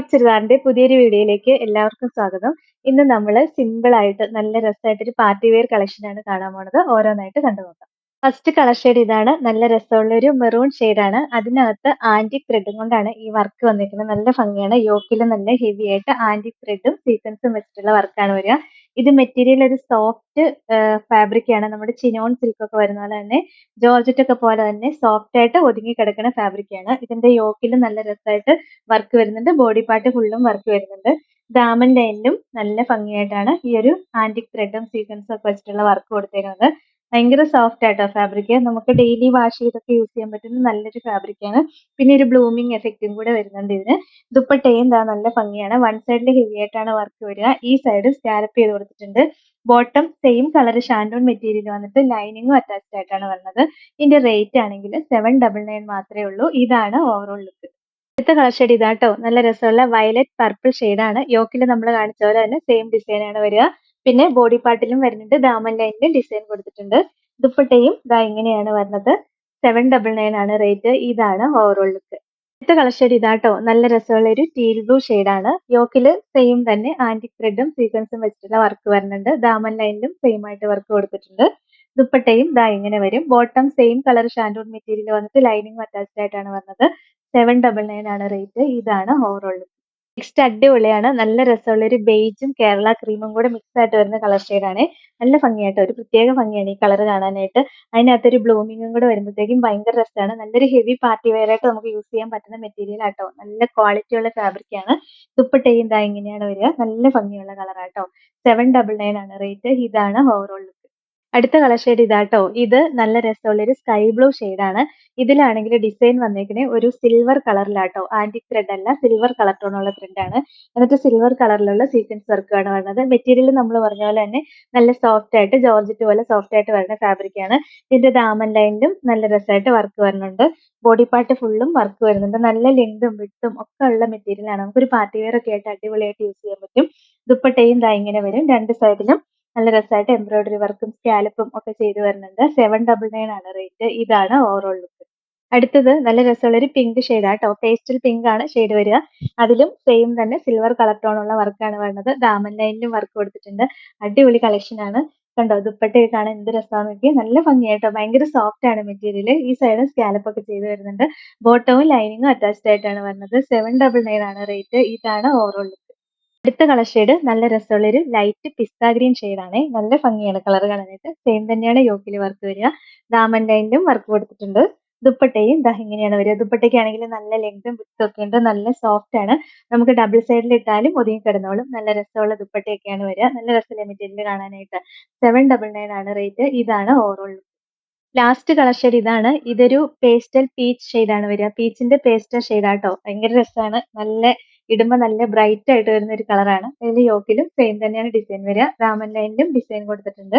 ചുരിദാറിന്റെ പുതിയൊരു വീഡിയോയിലേക്ക് എല്ലാവർക്കും സ്വാഗതം. ഇന്ന് നമ്മൾ സിമ്പിൾ ആയിട്ട് നല്ല രസമായിട്ട് ഒരു പാർട്ടി വെയർ കളക്ഷൻ ആണ് കാണാൻ പോണത്. ഓരോന്നായിട്ട് കണ്ടു നോക്കാം. ഫസ്റ്റ് കളർ ഷെയ്ഡ് ഇതാണ്. നല്ല രസമുള്ള ഒരു മെറൂൺ ആണ്. അതിനകത്ത് ആന്റിക് ത്രെഡും കൊണ്ടാണ് ഈ വർക്ക് വന്നിരിക്കുന്നത്. നല്ല ഭംഗിയാണ്. യോക്കിൽ നല്ല ഹെവി ആയിട്ട് ആന്റിക് ത്രെഡും സീക്വൻസും വെച്ചിട്ടുള്ള വർക്കാണ് വരിക. ഇത് മെറ്റീരിയൽ ഒരു സോഫ്റ്റ് ഫാബ്രിക് ആണ്. നമ്മുടെ ചിനോൺ സിൽക്ക് ഒക്കെ വരുന്ന പോലെ തന്നെ ജോർജറ്റ് ഒക്കെ പോലെ തന്നെ സോഫ്റ്റ് ആയിട്ട് ഒതുങ്ങി കിടക്കുന്ന ഫാബ്രിക് ആണ്. ഇതിന്റെ യോക്കിൽ നല്ല രസമായിട്ട് വർക്ക് വരുന്നുണ്ട്. ബോഡി പാർട്ട് ഫുള്ളും വർക്ക് വരുന്നുണ്ട്. ദാമൻ ലൈനിലും നല്ല ഭംഗിയായിട്ടാണ് ഈ ഒരു ആന്റിക് ത്രെഡും സീക്വൻസും ഒക്കെ വെച്ചിട്ടുള്ള വർക്ക് കൊടുത്തേക്കുന്നത്. ഭയങ്കര സോഫ്റ്റ് ആയിട്ടോ ഫാബ്രിക് നമുക്ക് ഡെയിലി വാഷ് ചെയ്തൊക്കെ യൂസ് ചെയ്യാൻ പറ്റുന്ന നല്ലൊരു ഫാബ്രിക് ആണ്. പിന്നെ ഒരു ബ്ലൂമിങ് എഫക്റ്റും കൂടെ വരുന്നുണ്ട് ഇതിന്. ദുപ്പട്ടയും എന്താ നല്ല ഭംഗിയാണ്. വൺ സൈഡിൽ ഹെവി ആയിട്ടാണ് വർക്ക് വരിക. ഈ സൈഡ് സ്കാലപ്പ് ചെയ്ത് കൊടുത്തിട്ടുണ്ട്. Bottom same colour shantoon material വന്നിട്ട് ലൈനിങ്ങും അറ്റാച്ച്ഡ് ആയിട്ടാണ് വരുന്നത് ഇതിന്റെ റേറ്റ് ആണെങ്കിൽ സെവൻ ഡബിൾ നയൻ മാത്രമേ ഉള്ളൂ. ഇതാണ് ഓവറോൾ ലുക്ക് അടുത്ത കളർ ഷെയ്ഡ് ഇതാട്ടോ. നല്ല രസമുള്ള വയലറ്റ് പർപ്പിൾ ആണ്. യോക്കിൽ നമ്മൾ കാണിച്ച പോലെ തന്നെ സെയിം ഡിസൈൻ ആണ് വരിക. പിന്നെ ബോഡി പാർട്ടിലും വരുന്നുണ്ട്. ദാമൻ ലൈനിലും ഡിസൈൻ കൊടുത്തിട്ടുണ്ട്. ദുപ്പട്ടയും ഇതാ ഇങ്ങനെയാണ് വരുന്നത്. സെവൻ ഡബിൾ നയൻ ആണ് റേറ്റ് ഇതാണ് ഓവറോൾ ലുക്ക് അടുത്ത കളർ ഷെയ്ഡ് ഇതാട്ടോ. നല്ല രസമുള്ള ഒരു ടീൽ ബ്ലൂ ആണ്. യോക്കിൽ സെയിം തന്നെ. ആന്റിക് ത്രെഡും സീക്വൻസും വെച്ചിട്ടുള്ള വർക്ക് വരുന്നുണ്ട്. ദാമൻ ലൈനിലും സെയിം ആയിട്ട് വർക്ക് കൊടുത്തിട്ടുണ്ട്. ദുപ്പട്ടയും ദാ ഇങ്ങനെ വരും. Bottom same colour shantoon material വന്നിട്ട് ലൈനിങ് അറ്റാച്ച്ഡ് ആയിട്ടാണ് വന്നത് സെവൻ ഡബിൾ നയൻ ആണ് റേറ്റ് ഇതാണ് ഓവറോൾ നെക്സ്റ്റ് അടിപൊളിയാണ്. നല്ല രസമുള്ള ഒരു ബേജും കേരള ക്രീമും കൂടെ മിക്സ് ആയിട്ട് വരുന്ന കളർ ആണ്. നല്ല ഭംഗിയായിട്ട് ഒരു പ്രത്യേക ഭംഗിയാണ് ഈ കളർ കാണാനായിട്ട്. അതിനകത്തൊരു ബ്ലൂമിങ്ങും കൂടെ വരുമ്പോഴത്തേക്കും ഭയങ്കര രസമാണ്. നല്ലൊരു ഹെവി പാർട്ടി വെയർ ആയിട്ട് നമുക്ക് യൂസ് ചെയ്യാൻ പറ്റുന്ന മെറ്റീരിയൽ ആട്ടോ. നല്ല ക്വാളിറ്റി ഉള്ള ഫാബ്രിക് ആണ്. ദുപ്പട്ടയും ഇതാ ഇങ്ങനെയാണ് വരിക. നല്ല ഭംഗിയുള്ള കളർ ആട്ടോ. സെവൻ ഡബിൾ നയൻ ആണ്. റേറ്റ് ഇതാണ് ഓവറോൾ അടുത്ത കളർ ഷെയ്ഡ് ഇതാട്ടോ. ഇത് നല്ല രസമുള്ള ഒരു സ്കൈ ബ്ലൂ ആണ്. ഇതിലാണെങ്കിൽ ഡിസൈൻ വന്നേക്കുന്നത് ഒരു സിൽവർ കളറിലാട്ടോ ആന്റിക് ത്രെഡ് അല്ല സിൽവർ കളർ ടോണുള്ള ആണ്. എന്നിട്ട് സിൽവർ കളറിലുള്ള സീക്വൻസ് വർക്കാണ് വരുന്നത് മെറ്റീരിയൽ നമ്മൾ പറഞ്ഞ പോലെ തന്നെ നല്ല സോഫ്റ്റ് ആയിട്ട് ജോർജറ്റ് പോലെ സോഫ്റ്റ് ആയിട്ട് വരുന്ന ഫാബ്രിക് ആണ്. ഇതിന്റെ ദാമൻ ലൈനിലും നല്ല രസമായിട്ട് വർക്ക് വരുന്നുണ്ട്. ബോഡി പാർട്ട് ഫുള്ളും വർക്ക് വരുന്നുണ്ട്. നല്ല ലെങ്തും വിട്ടും ഒക്കെ ഉള്ള മെറ്റീരിയൽ ആണ്. നമുക്കൊരു പാർട്ടി വെയർ ഒക്കെ ആയിട്ട് അടിപൊളിയായിട്ട് യൂസ് ചെയ്യാൻ പറ്റും. ദുപ്പട്ടയും ദാ ഇങ്ങനെ വരും. രണ്ട് സൈഡിലും നല്ല രസമായിട്ട് എംബ്രോയിഡറി വർക്കും സ്കാലപ്പും ഒക്കെ ചെയ്തു വരുന്നുണ്ട്. സെവൻ ഡബിൾ നയൻ ആണ് റേറ്റ് ഇതാണ് ഓവറോൾ ലുക്ക് അടുത്തത് നല്ല രസമുള്ള ഒരു പിങ്ക് ഷെയ്ഡ് ആട്ടോ പേസ്റ്റൽ പിങ്ക് ആണ് ഷെയ്ഡ് വരിക. അതിലും സെയിം തന്നെ സിൽവർ കളർ ടോൺ ഉള്ള വർക്കാണ് വരുന്നത്. ദാമൻ ലൈനിലും വർക്ക് കൊടുത്തിട്ടുണ്ട്. അടിപൊളി കളക്ഷൻ ആണ്. കണ്ടോ ദുപ്പട്ടയൊക്കെ കാണാൻ എന്ത് രസമാണെന്ന് നോക്കി നല്ല ഭംഗിയായിട്ടോ. ഭയങ്കര സോഫ്റ്റ് ആണ് മെറ്റീരിയൽ ഈ സൈഡും സ്കാലപ്പ് ഒക്കെ ചെയ്ത് വരുന്നുണ്ട്. ബോട്ടവും ലൈനിങ്ങും അറ്റാച്ച്ഡ് ആയിട്ടാണ് വരുന്നത്. സെവൻ ഡബിൾ നയൻ ആണ് റേറ്റ് ഇതാണ് ഓവറോൾ അടുത്ത കളർ ഷെയ്ഡ് നല്ല രസമുള്ള ഒരു ലൈറ്റ് പിസ്ത ഗ്രീൻ ആണ്. നല്ല ഭംഗിയാണ് കളർ കാണാനായിട്ട്. സെയിം തന്നെയാണ് യോക്കിൽ വർക്ക് വരിക. ദാമൻ ലൈനിലും വർക്ക് കൊടുത്തിട്ടുണ്ട്. ദുപ്പട്ടയും ദാ ഇങ്ങനെയാണ് വരിക. ദുപ്പട്ടയ്ക്ക് ആണെങ്കിൽ നല്ല ലെങ്തും വിത്തും ഒക്കെ ഉണ്ട്. നല്ല സോഫ്റ്റ് ആണ്. നമുക്ക് ഡബിൾ സൈഡിൽ ഇട്ടാലും ഒതുങ്ങി കിടന്നോളും നല്ല രസമുള്ള ദുപ്പട്ടയൊക്കെയാണ് വരിക. നല്ല രസം മെറ്റീരിയൽ കാണാനായിട്ട്. സെവൻ ഡബിൾ നയൻ ആണ് റേറ്റ് ഇതാണ് ഓവറോൾ ലാസ്റ്റ് കളർ ഷെയ്ഡ് ഇതാണ്. ഇതൊരു പേസ്റ്റൽ പീച്ച് ആണ് വരിക. പീച്ചിന്റെ പേസ്റ്റൽ ഷെയ്ഡാട്ടോ ഭയങ്കര രസമാണ്. നല്ല ഇടുമ്പോൾ നല്ല ബ്രൈറ്റ് ആയിട്ട് വരുന്ന ഒരു കളറാണ് അതിൽ യോക്കിലും സെയിം തന്നെയാണ് ഡിസൈൻ വരിക. രാമൻ ലൈനിലും ഡിസൈൻ കൊടുത്തിട്ടുണ്ട്.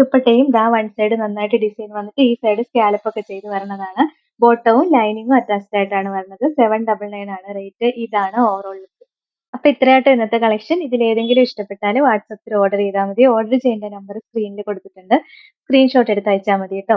ദുപ്പട്ടയും ദാ വൺ സൈഡ് നന്നായിട്ട് ഡിസൈൻ വന്നിട്ട് ഈ സൈഡ് സ്കാലപ്പ് ഒക്കെ ചെയ്ത് വരണതാണ്. ബോട്ടവും ലൈനിങ്ങും അറ്റാച്ച്ഡ് ആയിട്ടാണ് വരുന്നത്. സെവൻ ഡബിൾ നയൻ ആണ് റേറ്റ് ഇതാണ് ഓവറോൾ ലുക്ക് അപ്പൊ ഇത്രയായിട്ട് ഇന്നത്തെ കളക്ഷൻ ഇതിൽ ഏതെങ്കിലും ഇഷ്ടപ്പെട്ടാൽ വാട്സപ്പിൽ ഓർഡർ ചെയ്താൽ മതി. ഓർഡർ ചെയ്യേണ്ട നമ്പർ സ്ക്രീനിൽ കൊടുത്തിട്ടുണ്ട്. സ്ക്രീൻഷോട്ട് എടുത്ത് അയച്ചാൽ മതി കേട്ടോ.